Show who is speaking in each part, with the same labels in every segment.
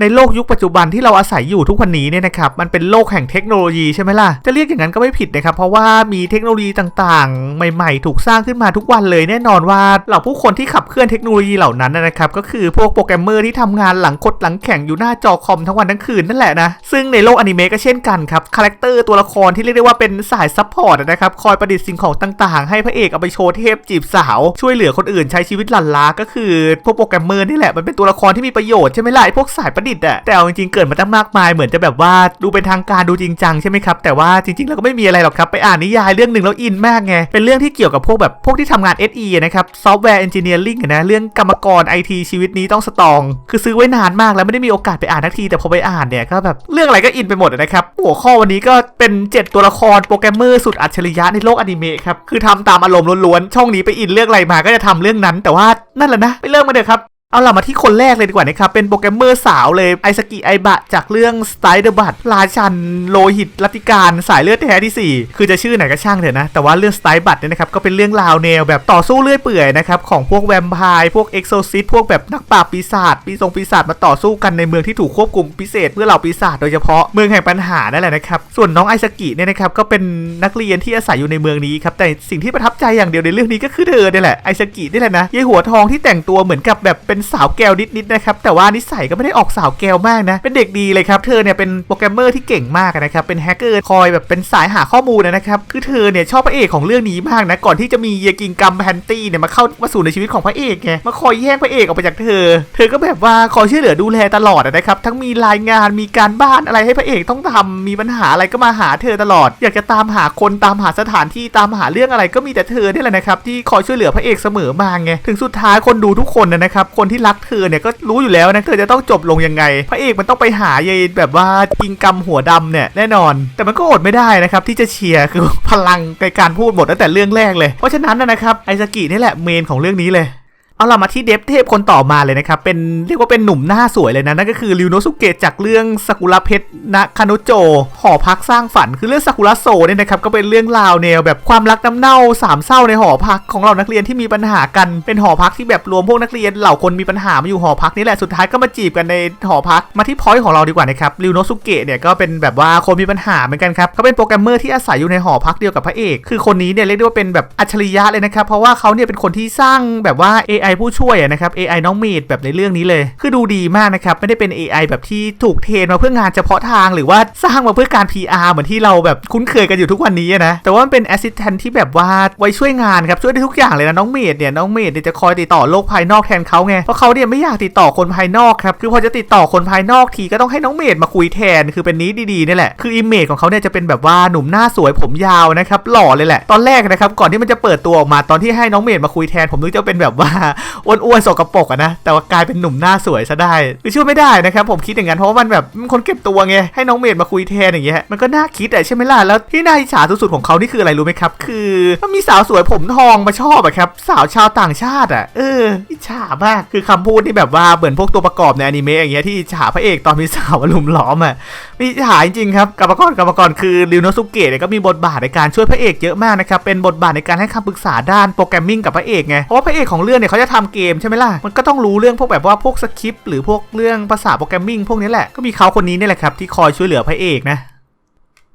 Speaker 1: ในโลกยุคปัจจุบันที่เราอาศัยอยู่ทุกวันนี้เนี่ยนะครับมันเป็นโลกแห่งเทคโนโลยีใช่ไหมล่ะจะเรียกอย่างนั้นก็ไม่ผิดนะครับเพราะว่ามีเทคโนโลยีต่างๆ ใหม่ๆ ถูกสร้างขึ้นมาทุกวันเลยแน่นอนว่าเหล่าผู้คนที่ขับเคลื่อนเทคโนโลยีเหล่านั้นนะครับก็คือพวกโปรแกรมเมอร์ที่ทำงานหลังคดหลังแข่งอยู่หน้าจอคอมทั้งวันทั้งคืนนั่นแหละนะซึ่งในโลกอนิเมะก็เช่นกันครับคาแรคเตอร์ตัวละครที่เรียกได้ว่าเป็นสายซัพพอร์ตนะครับคอยประดิษฐ์สิ่งของต่างๆ ให้พระเอกเอาไปโชว์เทพจีบสาวช่วยเหลือคนอื่นใช้ชีวิตหลั่นล้าก็คือพวกโปรแกรมเมอร์นี่แหละมันเป็นตัวละครที่มีประโยชน์ใช่ไหมล่ะไอ้พวกสายประดิษฐ์อะแต่เอาจริงๆเกิดมาตั้งมากมายเหมือนจะแบบว่าดูเป็นทางการดูจริงจังใช่ไหมครับแต่ว่าจริงๆแล้วก็ไม่มีอะไรหรอกครับไปอ่านนิยายเรื่องหนึ่งแล้วอินมากไงเป็นเรื่องที่เกี่ยวกับพวกแบบพวกที่ทำงาน SE นะครับซอฟต์แวร์เอนจิเนียริ่งนะเรื่องกรรมกรไอทีชีวิตนี้ต้องสตอง คือซื้อไว้นานมากแล้วไม่ได้มีโอกาสไปอ่านทักที แต่พอไปอ่านเนี่ยก็แบบเรื่องอะไรก็อินไปหมดนะครับหัวข้อวันนี้ก็เป็น 7 ตัวละครโปรแกรมเมอร์สุดอัจฉริยะในโลกอนิเมะครับคือทำตามอารมณ์ล้วนๆช่องนี้ไปอินเรื่องอะไรมาก็จะทำเรื่องนั้น แต่ว่านั่นแหละนะไปเริ่มมาเถอะครับ เอาล่ะมาที่คนแรกเลยดีกว่านะครับ เป็นโปรแกรมเมอร์สาวเลยไอสกิไอบะ จากเรื่องสไตเดอร์บัตราชันโลหิตลัติการสายเลือดแท้ที่ 4 คือจะชื่อไหนก็ช่างเถอะนะ แต่ว่าเรื่องสไตบัตเนี่ยนะครับ ก็เป็นเรื่องราวแนวแบบต่อสู้เลื่อยเปื่อยนะครับ ของพวกแวมไพร์พวกเอ็กโซซิสพวกแบบนักปราบปีศาจปีศงปีศาจมาต่อสู้กันในเมืองที่ถูกควบคุมพิเศษเพื่อเหล่าปีศาจโดยเฉพาะเมืองแห่งปัญหานั่นแหละนะครับส่วนน้องไอสกิเนี่ยนะครับก็เป็นนักเรียนที่อาศัยอยู่ในเมืองนี้ครับแต่สิ่งที่ประทับใจอย่างเดียวในเรื่องนี้ก็คือเธอเนี่ยแหละไอสกินี่แหละนะยายหัวทองที่แต่งตัวเหมือนกับแบบเป็นสาวแก้วนิดๆนะครับแต่ว่านิสัยก็ไม่ได้ออกสาวแก้วมากนะ เป็นเด็กดีเลยครับเธอเนี่ยเป็นโปรแกรมเมอร์ที่เก่งมากนะครับเป็นแฮกเกอร์คอยแบบเป็นสายหาข้อมูลนะครับคือเธอเนี่ยชอบพระเอกของเรื่องนี้มากนะก่อนที่จะมีเยกิงกัมแพนตี้เนี่ยมาเข้ามาสู่ในชีวิตของพระเอกไงมาคอยแย่งพระเอกออกไปจากเธอ เธอก็แบบว่าคอยช่วยเหลือดูแลตลอดนะครับทั้งมีรายงานมีการบ้านอะไรให้พระเอกต้องทำมีปัญหาอะไรก็มาหาเธอตลอด อยากจะตามหาคนตามหาสถานที่ตามหาเรื่องอะไรก็มีแต่เธอนี่แหละนะครับที่คอยช่วยเหลือพระเอกเสมอมาไงถึงสุดท้ายคนดูทุกคนนะครับคนที่รักเธอเนี่ยก็รู้อยู่แล้วนะเธอจะต้องจบลงยังไง พระเอกมันต้องไปหายายแบบว่ากิงกำหัวดำเนี่ยแน่นอน แต่มันก็อดไม่ได้นะครับที่จะเชียร์คือพลังในการพูดหมดตั้งแต่เรื่องแรกเลย เพราะฉะนั้นนะนะครับไอซากินี่แหละเมนของเรื่องนี้เลย เอาล่ะมาที่เดฟเทพคนต่อมาเลยนะครับ เป็นเรียกว่าเป็นหนุ่มหน้าสวยเลยนะ นั่นก็คือริวโนสุเกะจากเรื่องซากุระเพชรนะคานุโจ หอพักสร้างฝันคือเรื่องซากุระโซเนี่ยนะครับ ก็เป็นเรื่องราวแนวแบบความรักน้ำเน่าสามเศร้าในหอพักของเรานักเรียนที่มีปัญหากันเป็นหอพักที่แบบรวมพวกนักเรียนเหล่าคนมีปัญหามาอยู่หอพักนี่แหละสุดท้ายก็มาจีบกันในหอพักมาที่พอยต์ของเราดีกว่านะครับริวโนสุเกะเนี่ยก็เป็นแบบว่าคนมีปัญหาเหมือนกันครับเขาเป็นโปรแกรมเมอร์ที่อาศัยอยู่ในหอพักเดียวกับพระเอกคือคนนี้เนี่ยเรียกได้ว่าเป็นแบบอัจฉริยะเลยนะครับเพราะว่าเขาเนี่ยเป็นคนที่สร้างแบบว่า AI ผู้ช่วยนะครับ AI น้องเมดแบบในเรื่องนี้เลย คือดูดีมากนะครับ ไม่ได้เป็น AI แบบที่ถูกเทรนมาเพื่องานเฉพาะทางหรือว่าสร้างมาเพื่อการ PR เหมือนที่เราแบบคุ้นเคยกันอยู่ทุกวันนี้นะ แต่ว่ามันเป็น assistant ที่แบบว่าไว้ช่วยงานครับ ช่วยได้ทุกอย่างเลยนะน้องเมดเนี่ยน้องเมดเนี่ยจะคอยติดต่อโลกภายนอกแทนเขาไง เพราะเขาเนี่ยไม่อยากติดต่อคนภายนอกครับ คือพอจะติดต่อคนภายนอกทีก็ต้องให้น้องเมดมาคุยแทน คือเป็นนี้ดีๆนี่แหละ คืออิมเมจของเขาเนี่ยจะเป็นแบบว่าหนุ่มหน้าสวยผมยาวนะครับหล่อเลยแหละ ตอนแรกนะครับก่อนที่มันจะเปิดตัวออกมาตอนที่ให้น้องเมดมาคุยแทนผมนึกจะเป็นแบบว่าอ้วนๆสกปรกอะนะ แต่ว่ากลายเป็นหนุ่มหน้าสวยซะได้คือช่วยไม่ได้นะครับผมคิดอย่างนั้นเพราะว่ามันแบบมันคนเก็บตัวไงให้น้องเมดมาคุยแทนอย่างเงี้ยมันก็น่าคิดอะใช่ไหมล่ะแล้วที่น่าอิจฉาสุดๆของเขานี่คืออะไรรู้ไหมครับ คือมันมีสาวสวยผมทองมาชอบอะครับสาวชาวต่างชาติอะเอออิจฉามากคือคำพูดที่แบบว่าเหมือนพวกตัวประกอบในอนิเมะอย่างเงี้ยที่อิจฉาพระเอกตอนมีสาวลุมล้อมอะมีอิจฉาจริงๆครับกรรมกรกรรมกรคือริวโนสุเกะเนี่ยก็มีบทบาทในการช่วยพระเอกเยอะมากนะครับเป็นบทบาทในการให้คำปรึกษาด้านโปรแกรมมิ่งกับพระเอกไงเพราะว่าพระเอกของเรื่องเนี่ยเขาจะทำเกมใช่ไหมล่ะ มันก็ต้องรู้เรื่องพวกแบบว่าพวกสคริปต์หรือพวกเรื่องภาษาโปรแกรมมิ่งพวกนี้แหละ ก็มีเขาคนนี้นี่แหละครับที่คอยช่วยเหลือพระเอกนะ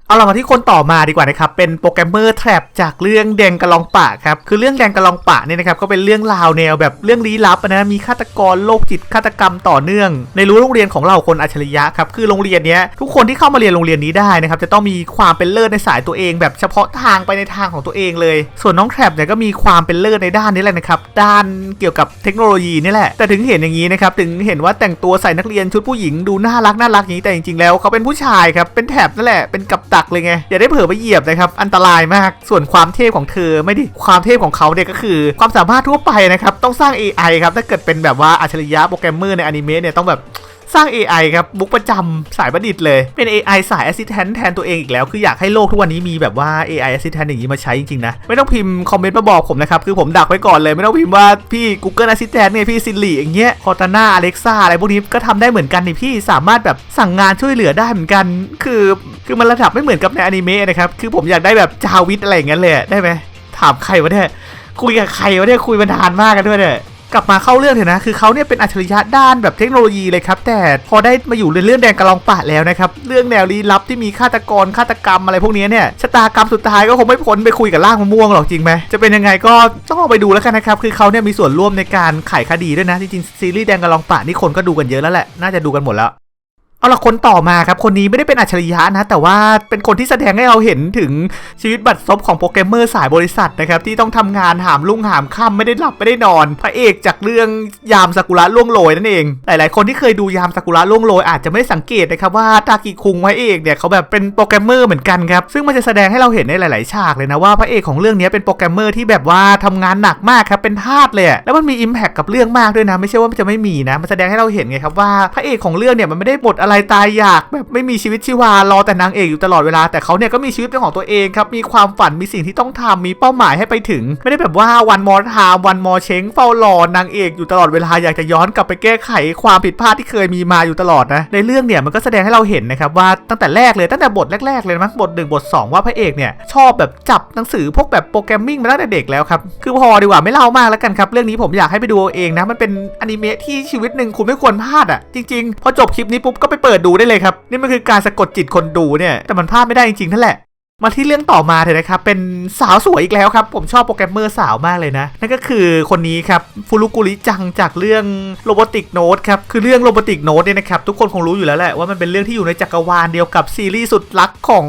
Speaker 1: เอาเรามาที่คนต่อมาดีกว่านะครับ เป็นโปรแกรมเมอร์แทร็บจากเรื่องแดงกระลองปะครับ คือเรื่องแดงกระลองปะเนี่ยนะครับ ก็เป็นเรื่องราวแนวแบบเรื่องลี้ลับนะ มีฆาตกรโรคจิตฆาตกรรมต่อเนื่อง ในรู้โรงเรียนของเราคนอัจฉริยะครับ คือโรงเรียนเนี้ยทุกคนที่เข้ามาเรียนโรงเรียนนี้ได้นะครับ จะต้องมีความเป็นเลิศในสายตัวเอง แบบเฉพาะทางไปในทางของตัวเองเลย ส่วนน้องแทร็บเนี่ยก็มีความเป็นเลิศในด้านนี้แหละนะครับ ด้านเกี่ยวกับเทคโนโลยีนี่แหละ แต่ถึงเห็นอย่างนี้นะครับ ถึงเห็นว่าแต่งตัวใส่นักเรียนชุดผู้หญิงดูน่ารักน่ารักอย่างนี้ แต่จริงๆแล้วเขาเป็นผู้ชายครับ เป็นแถบนั่นแหละ เป็นกับดักเลยไงอย่าได้เผลอไปเหยียบนะครับอันตรายมากส่วนความเทพของเธอไม่ดิความเทพของเขาเนี่ยก็คือ ความสามารถทั่วไปนะครับต้องสร้าง AI ครับถ้าเกิดเป็นแบบว่าอัจฉริยะโปรแกรมเมอร์ในอนิเมะเนี่ยต้องแบบสร้าง AI ครับบุกประจำสายประดิษฐ์เลย เป็น AI สาย Assistant แทนตัวเองอีกแล้ว คืออยากให้โลกทุกวันนี้มีแบบว่า AI Assistant อย่างนี้มาใช้จริง ๆ นะ ไม่ต้องพิมพ์คอมเมนต์มาบอกผมนะครับ คือผมดักไว้ก่อนเลย ไม่ต้องพิมพ์ว่าพี่ Google Assistant เนี่ย พี่ Siri อย่างเงี้ย Cortana Alexa อะไรพวกนี้ก็ทำได้เหมือนกันนี่พี่สามารถแบบสั่งงานช่วยเหลือได้เหมือนกัน คือ คือมันระดับไม่เหมือนกับในอนิเมะนะครับ คือผมอยากได้แบบจาวิทอะไรอย่างเงี้ยเลยได้ไหมถามใครวะเนี่ยคุยกับใครวะเนี่ยคุยมานานมากกันด้วยเนี่ยกลับมาเข้าเรื่องเถอะนะ คือเขาเนี่ยเป็นอัจฉริยะด้านแบบเทคโนโลยีเลยครับ แต่พอได้มาอยู่ในเรื่องแดงกระลองปะแล้วนะครับ เรื่องแนวลี้ลับที่มีฆาตกรฆาตกรรมอะไรพวกนี้เนี่ย ชะตากรรมสุดท้ายก็คงไม่พ้นไปคุยกับล่างมะม่วงหรอกจริงไหม จะเป็นยังไงก็ต้องเอาไปดูแล้วกันนะครับ คือเขาเนี่ยมีส่วนร่วมในการไขคดีด้วยนะ จริงๆซีรีส์แดงกระลองปะนี่คนก็ดูกันเยอะแล้วแหละ น่าจะดูกันหมดแล้ว เอาละคนต่อมาครับ คนนี้ไม่ได้เป็นอัจฉริยะนะ แต่ว่าเป็นคนที่แสดงให้เราเห็นถึงชีวิตบัตรซบของโปรแกรมเมอร์สายบริษัทนะครับ ที่ต้องทำงานหามลุ่งหามค่ำไม่ได้หลับไม่ได้นอน พระเอกจากเรื่องยามซากุระล่วงโรยนั่นเอง หลาย ๆ คนที่เคยดูยามซากุระล่วงโรยอาจจะไม่ได้สังเกตนะครับว่าตากิคุงพระเอกเนี่ยเขาแบบเป็นโปรแกรมเมอร์เหมือนกันครับซึ่งมันจะแสดงให้เราเห็นในหลาย ๆ ฉากเลยนะว่าพระเอกของเรื่องนี้เป็นโปรแกรมเมอร์ที่แบบว่าทำงานหนักมากครับเป็นทาสเลยแล้วมันมีอิมแพคกับเรื่องมากด้วยนะ ไม่ใช่ว่ามันจะไม่มีนะมันแสดงให้เราเห็นไงครับว่าพระเอกของเรื่องเนี่ยมันไม่ได้หมดอะไรตายอยากแบบไม่มีชีวิตชีวารอแต่นางเอกอยู่ตลอดเวลาแต่เขาเนี่ยก็มีชีวิตเป็นของตัวเองครับมีความฝันมีสิ่งที่ต้องทำมีเป้าหมายให้ไปถึง ไม่ได้แบบว่าวันมอทามวันมอเช้งเฝ้ารอนางเอกอยู่ตลอดเวลาอยากจะย้อนกลับไปแก้ไขความผิดพลาดที่เคยมีมาอยู่ตลอดนะในเรื่องเนี่ยมันก็แสดงให้เราเห็นนะครับว่าตั้งแต่แรกเลยตั้งแต่บทแรกๆเลยมั้งบทหนึ่งบทสองว่าพระเอกเนี่ยชอบแบบจับหนังสือพวกแบบโปรแกรมมิ่งมาตั้งแต่เด็กแล้วครับคือพอดีกว่าไม่เล่ามากแล้วกันครับเรื่องนี้ผมอยากให้ไปดูเอาเองนะมันเป็นอนิเมะที่ชีวิตหนึ่งคุณไม่ควรพลาดอะจริงๆพอจบคลิปนี้ปุ๊บก็ไปเปิดดูได้เลยครับนี่มันคือการสะกดจิตคนดูเนี่ยแต่มันพลาดไม่ได้จริงๆนั่นแหละมาที่เรื่องต่อมาเถอะนะครับ เป็นสาวสวยอีกแล้วครับ ผมชอบโปรแกรมเมอร์สาวมากเลยนะ นั่นก็คือคนนี้ครับฟูรุกุริจังจากเรื่องโรบอติกโน e ครับ คือเรื่องโรบอติกโน e เนี่ยนะครับ ทุกคนคงรู้อยู่แล้วแหละว่ามันเป็นเรื่องที่อยู่ในจักรวาลเดียวกับซีรีส์สุดรักของ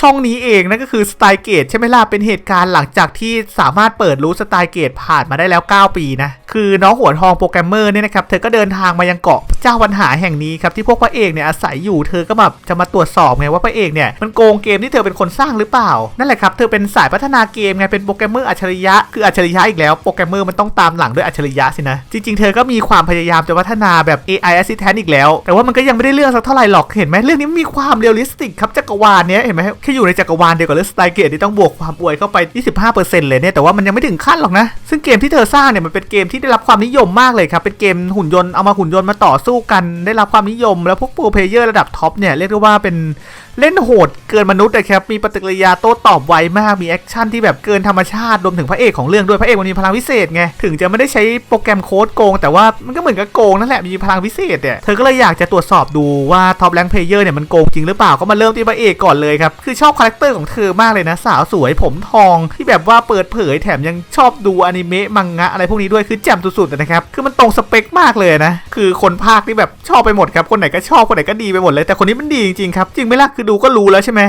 Speaker 1: ช่องนี้เอง นั่นก็คือสไตล์เกตใช่ไหมล่ะ เป็นเหตุการณ์หลังจากที่สามารถเปิดรู้สไตล์เกตผ่านมาได้แล้ว 9 ปีนะ คือน้องหัวทองโปรแกรมเมอร์เนี่ยนะครับ เธอก็เดินทางมายังเกาะเจ้าปัญหาแห่งนี้ครับที่พวกพระเอกเนี่ยอาศัยอยู่ เธอก็แบบจะมาตรวจสอบไงว่าพระเอกเนี่ยมันโกงเกมที่เธอเป็นคนสร้างหรือเปล่า นั่นแหละครับ เธอเป็นสายพัฒนาเกมไง เป็นโปรแกรมเมอร์อัจฉริยะ คืออัจฉริยะอีกแล้วโปรแกรมเมอร์มันต้องตามหลังด้วยอัจฉริยะสินะ จริง ๆ เธอก็มีความพยายามจะพัฒนาแบบ AI assistant อีกแล้ว แต่ว่ามันก็ยังไม่ได้เรื่องสักเท่าไหร่หรอก เห็นไหมเรื่องนี้มีความเรียลลิสติกครับจักรวาลเนี้ยเห็นไหมแค่อยู่ในจักรวาลเดียวกับเรื่องสไตล์เกตที่ต้องบวกความอวยเข้าไป 25%เลยเนี่ยแต่ว่ามันยังไม่ถึงขั้นหรอกนะซึ่งเกมที่เธอสร้างเนี่ยมันเป็นเกมที่ได้รับความนิยมมากเลยครับ เป็นเกมหุ่นยนต์เอามาหุ่นยนต์มาต่อสู้กัน ได้รับความนิยม แล้วพวกโปรเพลเยอร์ระดับท็อปเนี่ยเรียกได้ว่าเป็นเล่นโหดเกินมนุษย์นะครับ มีปฏิกิริยาโต้ตอบไวมาก มีแอคชั่นที่แบบเกินธรรมชาติ รวมถึงพระเอกของเรื่องด้วย พระเอกมันมีพลังพิเศษไง ถึงจะไม่ได้ใช้โปรแกรมโค้ดโกง แต่ว่ามันก็เหมือนกับโกงนั่นแหละ มีพลังพิเศษเนี่ย เธอก็เลยอยากจะตรวจสอบดูว่าท็อปแรงเพลเยอร์เนี่ยมันโกงจริงหรือเปล่า ก็มาเริ่มที่พระเอกก่อนเลยครับ คือชอบคาแรคเตอร์ของเธอมากเลยนะ สาวสวยผมทอง ที่แบบว่าเปิดเผยแถมยังชอบดูอนิเมะ มังงะอะไรพวกนี้ด้วย คือแจ่มสุดๆนะครับ คือมันตรงสเปคมากเลยนะ คือคนภาคนี่แบบชอบไปหมดครับ คนไหนก็ชอบ คนไหนก็ดีไปหมดเลย แต่คนนี้มันดีจริงๆครับ จริงไหมล่ะคือดูก็รู้แล้วใช่ไหม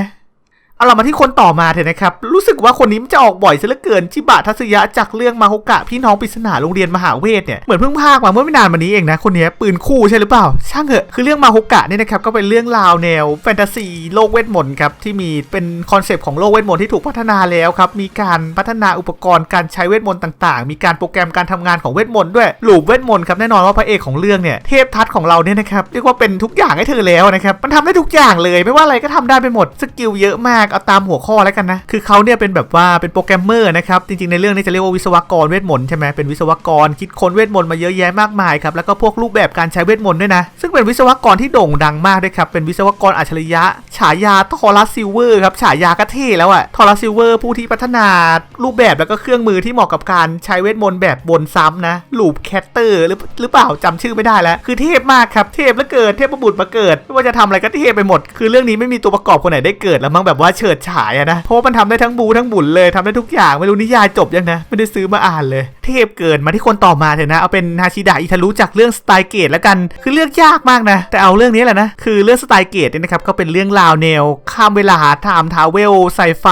Speaker 1: เอาเรามาที่คนต่อมาเถอะนะครับ รู้สึกว่าคนนี้มันจะออกบ่อยซะเหลือเกินชิบะทัศยะจากเรื่องมาฮกะพี่น้องปริศนาโรงเรียนมหาเวทเนี่ยเหมือนเพิ่งพากมาเมื่อไม่นานมานี้เองนะคนนี้ปืนคู่ใช่หรือเปล่า ช่างเหอะคือเรื่องมาฮกะเนี่ยนะครับก็เป็นเรื่องราวแนวแฟนตาซีโลกเวทมนต์ครับที่มีเป็นคอนเซปต์ของโลกเวทมนต์ที่ถูกพัฒนาแล้วครับมีการพัฒนาอุปกรณ์การใช้เวทมนต์ต่างๆ มีการโปรแกรมการทำงานของเวทมนต์ด้วยหลูปเวทมนต์ครับแน่นอนว่าพระเอกของเรื่องเนี่ยเทพทัศของเราเนี่ยนะครับเรียกว่าเป็นทุกอย่างให้เธอแล้วนะครับมันทำได้ทุกอย่างเลย ไม่ว่าอะไรก็ทำได้ไปหมดสกิลเยอะมากเอาตามหัวข้อแล้วกันนะ คือเขาเนี่ยเป็นแบบว่าเป็นโปรแกรมเมอร์นะครับ จริงๆในเรื่องนี้จะเรียกว่าวิศวกรเวทมนต์ใช่ไหมเป็นวิศวกรคิดค้นเวทมนต์มาเยอะแยะมากมายครับ แล้วก็พวกรูปแบบการใช้เวทมนต์ด้วยนะ ซึ่งเป็นวิศวกรที่โด่งดังมากด้วยครับ เป็นวิศวกรอัจฉริยะ ฉายาทอรัสซิลเวอร์ครับฉายากระเท่แล้วอะทอรัสซิลเวอร์ผู้ที่พัฒนารูปแบบแล้วก็เครื่องมือที่เหมาะกับการใช้เวทมนต์แบบวนซ้ำนะลูปแคตเตอร์หรือหรือเปล่าจำชื่อไม่ได้แล้ว คือเทพมากครับเทพแล้วเกิดเทพประบุตรมาเกิดไม่ว่าจะทำอะไรก็เทพไปหมด คือเรื่องนี้ไม่มีตัวประกอบคนไหนได้เกิดแล้วมั้งแบบว่าเฉิดฉายอะนะ เพราะว่ามันทำได้ทั้งบูทั้งบุญเลยทำได้ทุกอย่างไม่รู้นิยายจบยังนะ ไม่ได้ซื้อมาอ่านเลย เทพเกินมาที่คนต่อมาเถอะนะ เอาเป็นฮาชิดะอิทารุจากเรื่องสไตล์เกตแล้วกัน คือเลือกยากมากนะ แต่เอาเรื่องนี้แหละนะ คือเรื่องสไตล์เกตเนี่ยนะครับก็เป็นเรื่องราวแนว ข้ามเวลาไทม์ทาวเวลไซไฟ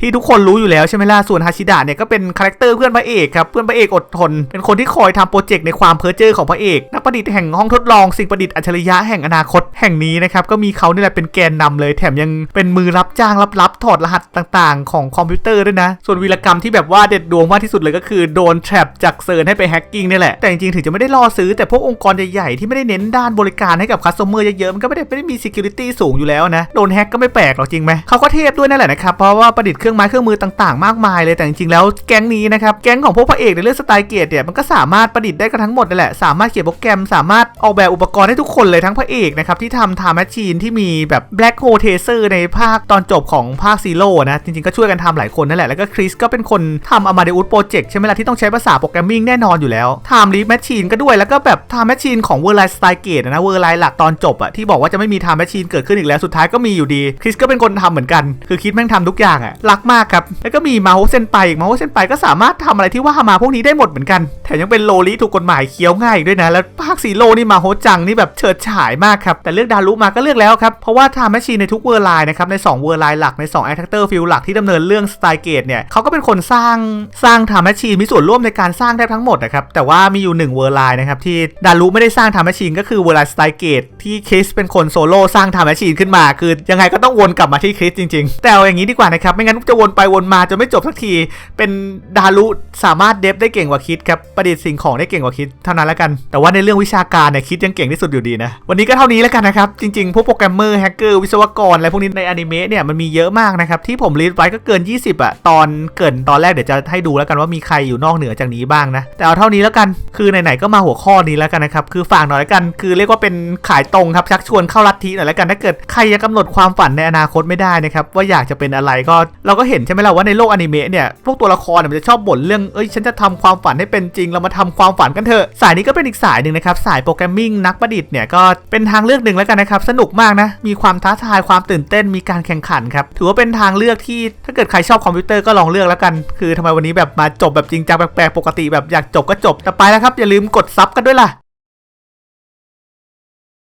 Speaker 1: ที่ทุกคนรู้อยู่แล้วใช่ไหมล่ะ ส่วนฮาชิดะเนี่ยก็เป็นคาแรคเตอร์เพื่อนพระเอกครับ เพื่อนพระเอกอดทน เป็นคนที่คอยทำโปรเจกต์ในความเพ้อเจ้อของพระเอก นักประดิษฐ์แห่งห้องทดลองสิ่งประดิษฐ์อัจฉริยะแห่งอนาคตแห่งนี้นะครับก็มีเขานี่แหละเป็นแกนนำเลยแถมยังเป็นมือรับจ้างลับถอดรหัสต่างๆ ของคอมพิวเตอร์ด้วยนะ ส่วนวีรกรรมที่แบบว่าเด็ดดวงมากที่สุดเลยก็คือโดนแทรปจากเซิร์นให้ไปแฮกกิ้งนี่แหละ แต่จริงๆ ถึงจะไม่ได้ล่อซื้อแต่พวกองค์กรใหญ่ๆ ที่ไม่ได้เน้นด้านบริการให้กับคัสเตอร์เยอะๆ มันก็ไม่ได้ไม่ได้มี security สูงอยู่แล้วนะ โดนแฮกก็ไม่แปลกหรอกจริงไหมเขาก็เทพด้วยนั่นแหละนะครับ เพราะว่าประดิษฐ์เครื่องไม้เครื่องมือต่างๆ มากมายเลย แต่จริงๆ แล้วแก๊งนี้นะครับ แก๊งของพวกพระเอกในเรื่องสไตล์เกตเนี่ย มันก็สามารถประดิษฐ์ได้กันทั้งหมดนั่นแหละ สามารถเขียนโปรแกรม สามารถออกแบบอุปกรณ์ให้ทุกคนเลยทั้งพระเอกนะครับที่ทำ time machine ที่มีแบบ black hole tracer ในภาคตอนจบของของภาคซีโร่นะจริงๆก็ช่วยกันทำหลายคนนั่นแหละแล้วก็คริสก็เป็นคนทำ Amadeus Project ใช่ไหมล่ะที่ต้องใช้ภาษาโปรแกรมมิ่งแน่นอนอยู่แล้ว Time Leap Machine ก็ด้วยแล้วก็แบบ Time Machine ของ w o r l i n e Star Gate นะ w o r l i n e หลักตอนจบอะที่บอกว่าจะไม่มี Time Machine เกิดขึ้นอีกแล้วสุดท้ายก็มีอยู่ดีคริสก็เป็นคนทำเหมือนกัน คือคิดแม่งทำทุกอย่างอะรักมากครับแล้วก็มีมาโฮเซนไปอีกมาโฮเซนไปก็สามารถทำอะไรที่ว่ามาพวกนี้ได้หมดเหมือนกันแถมยังเป็นโลลิถูกกฎหมายเคี้ยวง่ายอีกด้วยนะแล้วภาคซีโร่นี่มาโฮจังนี่แบบเฉิดฉายมากครับแต่เลือกดารุมาก็เลือกแล้วครับเพราะว่า Time Machine ในทุกเวอร์ไลนะครับใน2เวอร์ไลหลักใน2 a c t o r Field หลักที่ดำเนินเรื่อง Star Gate เนี่ยเขาก็เป็นคนสร้างสร้าง Time Machine มีส่วนร่วมในการสร้างแทบทั้งหมดนะครับแต่ว่ามีอยู่1เวอร์ไลน์นะครับที่ดารุไม่ได้สร้าง Time Machine ก็คือเวอร์ไลน์ Star Gate ที่คริสเป็นคนโซโล่สร้าง Time Machine ขึ้นมา คือยังไงก็ต้องวนกลับมาที่คริสจริง ๆ แต่เอาอย่างนี้ดีกว่านะครับไม่งั้นจะวนไปวนมาจะไม่จบสักที เป็นดารุสามารถเดฟได้เก่งกว่าคิดครับประดิษฐ์สิ่งของได้เก่งกว่าคิดเท่านั้นแล้วกัน แต่ว่าในเรื่องวิชาการเนี่ยคิดยังเก่งที่สุดอยู่ดีนะวันนี้ก็เท่านี้แล้วกันนะครับจริงๆพวกโปรแกรมเมอร์แฮกเกอร์วิศวกรอะไรพวกนี้ในอนิเมะเนี่ยมันมีเยอะมากนะครับ ที่ผมลิสต์ไว้ก็เกิน 20อะตอนเกินตอนแรกเดี๋ยวจะให้ดูแล้วกันว่ามีใครอยู่นอกเหนือจากนี้บ้างนะ แต่เอาเท่านี้แล้วกันคือไหนๆก็มาหัวข้อนี้แล้วกันนะครับคือฝากหน่อยแล้วกัน คือเรียกว่าเป็นขายตรงครับชักชวนเข้าลัทธิหน่อยแล้วกันถ้าเกิดใครยังกำหนดความฝันในอนาคตไม่ได้นะครับว่าอยากจะเป็นอะไรก็เราก็เห็นใช่ไหมล่ะว่าในโลกอนิเมะเนี่ยพวกตัวละครเนี่ยมันจะชอบบ่นเรื่องเอ้ยฉันจะทำความฝันให้เป็นจริงเรามาทำความฝันกันเถอะสายนี้ก็เป็นอีกสายหนึ่งนะครับสายโปรแกรมมิ่งนักประดิษฐ์เนี่ยก็เป็นทางเลือกหนึ่งแล้วกันนะครับสนุกมากนะมีความท้าทายความตื่นเต้นมีการแข่งขันครับถือว่าเป็นทางเลือกที่ถ้าเกิดใครชอบคอมพิวเตอร์ก็ลองเลือกแล้วกัน คือทำไมวันนี้แบบมาจบแบบจริงจังแปลกๆปกติแบบอยากจบก็จบแต่ไปแล้วครับอย่าลืมกดซับกันด้วยล่ะ